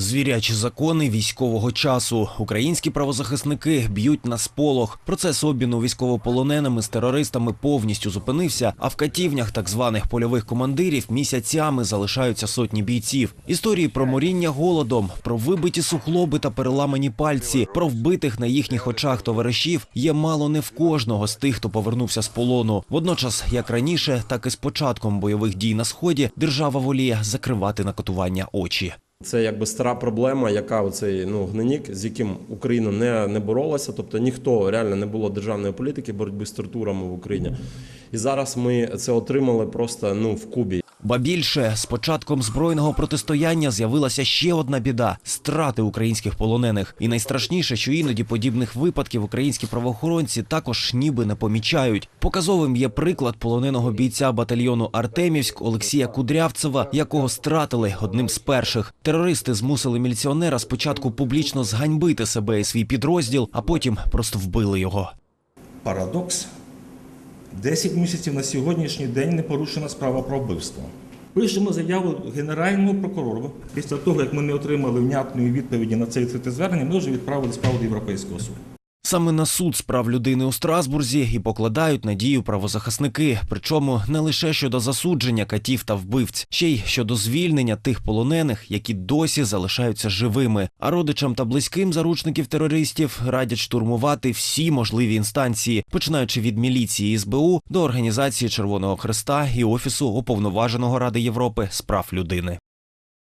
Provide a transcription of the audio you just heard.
Звірячі закони військового часу. Українські правозахисники б'ють на сполох. Процес обміну військовополоненими з терористами повністю зупинився, а в катівнях так званих польових командирів місяцями залишаються сотні бійців. Історії про моріння голодом, про вибиті сухлоби та переламані пальці, про вбитих на їхніх очах товаришів є мало не в кожного з тих, хто повернувся з полону. Водночас, як раніше, так і з початком бойових дій на сході держава воліє закривати на катування очі. Це якби стара проблема, яка оцей ну гнинік, з яким Україна не, не боролася. Тобто ніхто реально не було державної політики боротьби з тортурами в Україні. І зараз ми це отримали просто ну в кубі. Ба більше з початком збройного протистояння з'явилася ще одна біда страти українських полонених. І найстрашніше, що іноді подібних випадків українські правоохоронці також ніби не помічають. Показовим є приклад полоненого бійця батальйону Артемівськ Олексія Кудрявцева, якого стратили одним з перших. Терористи змусили міліціонера спочатку публічно зганьбити себе і свій підрозділ, а потім просто вбили його. Парадокс. 10 місяців на сьогоднішній день не порушена справа про вбивство. Пишемо заяву Генеральному прокурору. Після того, як ми не отримали внятної відповіді на це звернення, ми вже відправили справу до Європейського суду. Саме на суд з прав людини у Страсбурзі і покладають надію правозахисники. Причому не лише щодо засудження катів та вбивць, ще й щодо звільнення тих полонених, які досі залишаються живими. А родичам та близьким заручників терористів радять штурмувати всі можливі інстанції, починаючи від міліції СБУ до організації Червоного Хреста і офісу уповноваженого Ради Європи з прав людини.